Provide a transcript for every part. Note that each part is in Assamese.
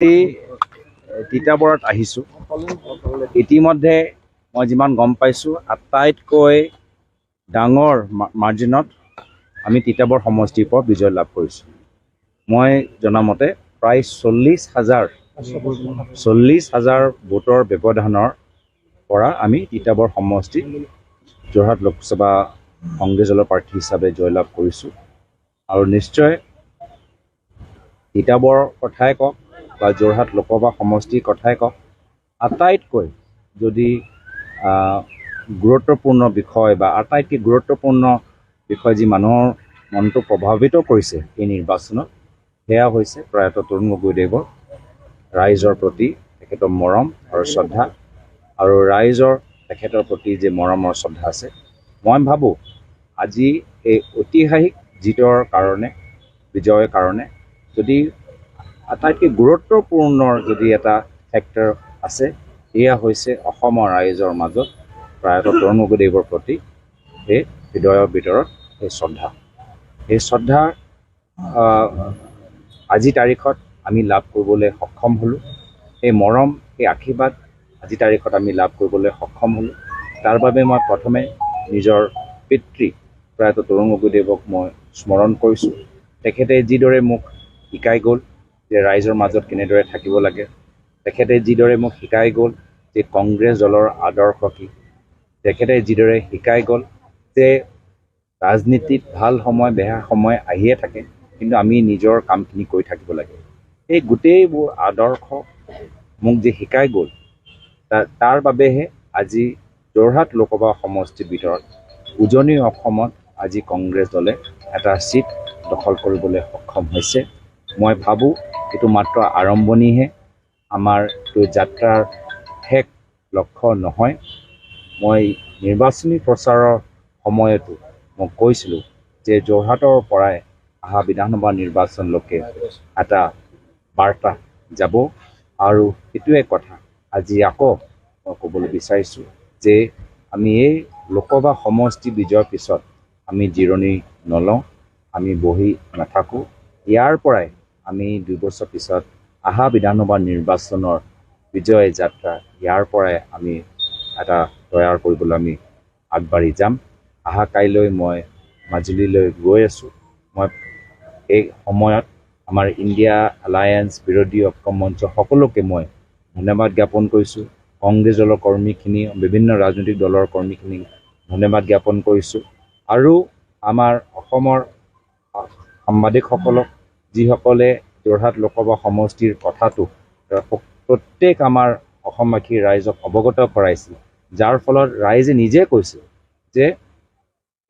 তিতাবৰত আহিছোঁ। ইতিমধ্যে মই যিমান গম পাইছোঁ আটাইতকৈ ডাঙৰ মাৰ্জিনত আমি তিতাবৰ সমষ্টিৰ পৰা বিজয় লাভ কৰিছোঁ। মই জনামতে প্ৰায় চল্লিছ হাজাৰ চল্লিছ হাজাৰ ভোটৰ ব্যৱধানৰ পৰা আমি তিতাবৰ সমষ্টি যোৰহাট লোকসভা কংগ্ৰেছ প্ৰাৰ্থী হিচাপে জয়লাভ কৰিছোঁ। আৰু নিশ্চয় তিতাবৰ কথাই কওক বা যোৰহাট লোকসভা সমষ্টিৰ কথাই কওক আটাইতকৈ যদি গুৰুত্বপূৰ্ণ বিষয় বা আটাইতকৈ গুৰুত্বপূৰ্ণ বিষয় যি মানুহৰ মনটো প্ৰভাৱিত কৰিছে এই নিৰ্বাচনত সেয়া হৈছে প্ৰয়াত তৰুণ গগৈদেৱৰ ৰাইজৰ প্ৰতি তেখেতৰ মৰম আৰু শ্ৰদ্ধা আৰু ৰাইজৰ তেখেতৰ প্ৰতি যে মৰমৰ শ্ৰদ্ধা আছে। মই ভাবোঁ আজি এই ঐতিহাসিক জিতৰ কাৰণে বিজয়ৰ কাৰণে যদি আটাইতকৈ গুৰুত্বপূৰ্ণ যদি এটা ফেক্টৰ আছে এয়া হৈছে অসমৰ ৰাইজৰ মাজত প্ৰয়াত তৰুণ গগৈদেৱৰ প্ৰতি এই হৃদয়ৰ ভিতৰত এই শ্ৰদ্ধা। এই শ্ৰদ্ধা আহ, আজি তাৰিখত আমি লাভ কৰিবলৈ সক্ষম হ'লোঁ। এই মৰম এই আশীৰ্বাদ আজি তাৰিখত আমি লাভ কৰিবলৈ সক্ষম হ'লোঁ। তাৰ বাবে মই প্ৰথমে নিজৰ পিতৃ প্ৰয়াত তৰুণ গগৈদেৱক মই স্মৰণ কৰিছোঁ। তেখেতে যিদৰে মোক শিকাই গ'ল যে ৰাইজৰ মাজত কেনেদৰে থাকিব লাগে তেখেতে যিদৰে মোক শিকাই গ'ল যে কংগ্ৰেছ দলৰ আদৰ্শ কি তেখেতে যিদৰে শিকাই গ'ল যে ৰাজনীতিত ভাল সময় বেয়া সময় আহিয়ে থাকে কিন্তু আমি নিজৰ কামখিনি কৰি থাকিব লাগে। এই গোটেইবোৰ আদৰ্শ মোক যে শিকাই গ'ল তাৰ বাবেহে আজি যোৰহাট লোকসভা সমষ্টিৰ ভিতৰত উজনি অসমত আজি কংগ্ৰেছ দলে এটা ছিট দখল কৰিবলৈ সক্ষম হৈছে। মই ভাবোঁ এইটো মাত্ৰ আৰম্ভণিহে। আমাৰ এইটো যাত্ৰাৰ শেষ লক্ষ্য নহয়। মই নিৰ্বাচনী প্ৰচাৰৰ সময়তো মই কৈছিলোঁ যে যোৰহাটৰ পৰাই অহা বিধানসভা নিৰ্বাচনলৈকে এটা বাৰ্তা যাব। আৰু সেইটোৱে কথা। আজি আকৌ মই ক'বলৈ বিচাৰিছোঁ যে আমি এই লোকসভা সমষ্টি বিজয়ৰ পিছত আমি জিৰণি নলওঁ আমি বহি নাথাকোঁ। ইয়াৰ পৰাই আমি দুবছৰ পিছত অহা বিধানসভা নিৰ্বাচনৰ বিজয় যাত্ৰা ইয়াৰ পৰাই আমি এটা তৈয়াৰ কৰিবলৈ আমি আগবাঢ়ি যাম। অহা কাইলৈ মই মাজুলীলৈ গৈ আছোঁ। মই এই সময়ত আমাৰ ইণ্ডিয়া এলায়েন্স বিৰোধী ঐক্য মঞ্চ সকলোকে মই ধন্যবাদ জ্ঞাপন কৰিছোঁ। কংগ্ৰেছ দলৰ কৰ্মীখিনি বিভিন্ন ৰাজনৈতিক দলৰ কৰ্মীখিনিক ধন্যবাদ জ্ঞাপন কৰিছোঁ। আৰু আমাৰ অসমৰ সাংবাদিকসকলক যিসকলে যোৰহাট লোকসভা সমষ্টিৰ কথাটো প্ৰত্যেক আমাৰ অসমবাসী ৰাইজক অৱগত কৰাইছিল যাৰ ফলত ৰাইজে নিজে কৈছে যে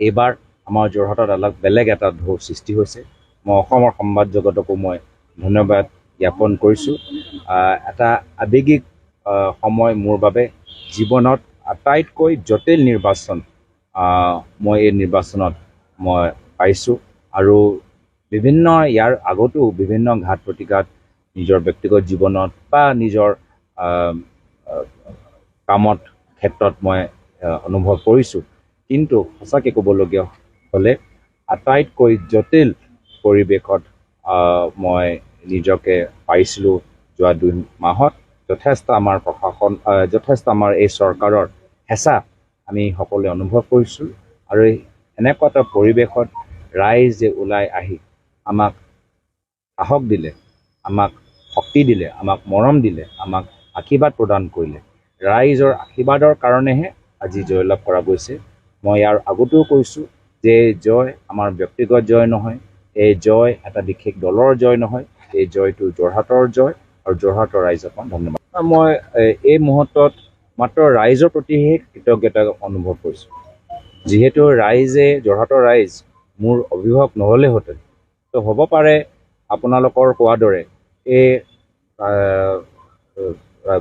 এইবাৰ আমাৰ যোৰহাটত অলপ বেলেগ এটা ঢৌ সৃষ্টি হৈছে। মই অসমৰ সংবাদ জগতকো মই ধন্যবাদ জ্ঞাপন কৰিছোঁ। এটা আৱেগিক সময় মোৰ বাবে জীৱনত আটাইতকৈ জটিল নিৰ্বাচন মই এই নিৰ্বাচনত মই পাইছোঁ। আৰু বিভিন্ন ইয়াৰ আগতো বিভিন্ন ঘাত প্ৰতিঘাত নিজৰ ব্যক্তিগত জীৱনত বা নিজৰ কামত ক্ষেত্ৰত মই অনুভৱ কৰিছোঁ। কিন্তু সঁচাকৈ ক'বলগীয়া হ'লে আটাইতকৈ জটিল পৰিৱেশত মই নিজকে পাইছিলোঁ যোৱা দুই মাহত। যথেষ্ট আমাৰ প্ৰশাসন যথেষ্ট আমাৰ এই চৰকাৰৰ হেঁচা আমি সকলোৱে অনুভৱ কৰিছোঁ। আৰু এনেকুৱা এটা পৰিৱেশত ৰাইজ ওলাই আহি আমাক সাহস দিলে আমাক শক্তি দিলে আমাক মৰম দিলে আমাক আশীৰ্বাদ প্ৰদান কৰিলে। ৰাইজৰ আশীৰ্বাদৰ কাৰণেহে আজি জয়লাভ কৰা গৈছে। মই ইয়াৰ আগতেও কৈছোঁ যে জয় আমাৰ ব্যক্তিগত জয় নহয় এই জয় এটা বিশেষ দলৰ জয় নহয় এই জয়টো যোৰহাটৰ জয় আৰু যোৰহাটৰ ৰাইজক ধন্যবাদ মই এই মুহূৰ্তত মাত্ৰ ৰাইজৰ প্ৰতিহে কৃতজ্ঞতা অনুভৱ কৰিছোঁ। যিহেতু ৰাইজে যোৰহাটৰ ৰাইজ মোৰ অভিভাৱক নহ'লেহেঁতেন তো হ'ব পাৰে আপোনালোকৰ কোৱাৰ দৰে এই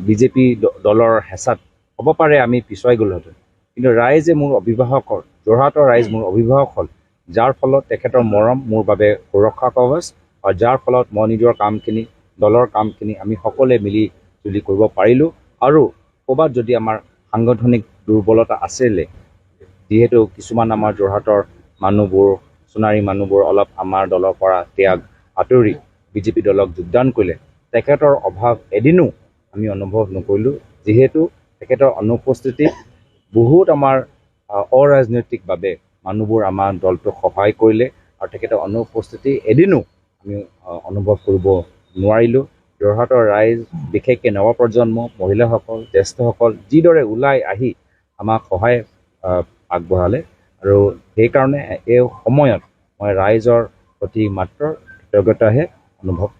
বিজেপি দলৰ হেঁচাত হ'ব পাৰে আমি পিছুৱাই গ'লোহেঁতেন। কিন্তু ৰাইজে মোৰ অভিভাৱকৰ যোৰহাটৰ ৰাইজ মোৰ অভিভাৱক হ'ল যাৰ ফলত তেখেতৰ মৰম মোৰ বাবে সুৰক্ষা কৱচ আৰু যাৰ ফলত মই নিজৰ কামখিনি দলৰ কামখিনি আমি সকলোৱে মিলি জুলি কৰিব পাৰিলোঁ আৰু ক'ৰবাত যদি আমাৰ সাংগঠনিক দুৰ্বলতা আছিলে যিহেতু কিছুমান আমাৰ যোৰহাটৰ মানুহবোৰ সোণাৰী মানুহবোৰ অলপ আমাৰ দলৰ পৰা ত্যাগ আঁতৰি বিজেপি দলক যোগদান কৰিলে। তেখেতৰ অভাৱ এদিনো আমি অনুভৱ নকৰিলোঁ। যিহেতু তেখেতৰ অনুপস্থিতিত বহুত আমাৰ অৰাজনৈতিকভাৱে মানুহবোৰ আমাৰ দলটোক সহায় কৰিলে আৰু তেখেতৰ অনুপস্থিতি এদিনো আমি অনুভৱ কৰিব নোৱাৰিলোঁ। যোৰহাটৰ ৰাইজ বিশেষকৈ নৱপ্ৰজন্ম মহিলাসকল জ্যেষ্ঠসকল যিদৰে ওলাই আহি আমাক সহায় আগবঢ়ালে আৰু সেইকাৰণে এই সময়ত মই ৰাইজৰ প্ৰতি মাত্ৰ কৃতজ্ঞতাহে অনুভৱ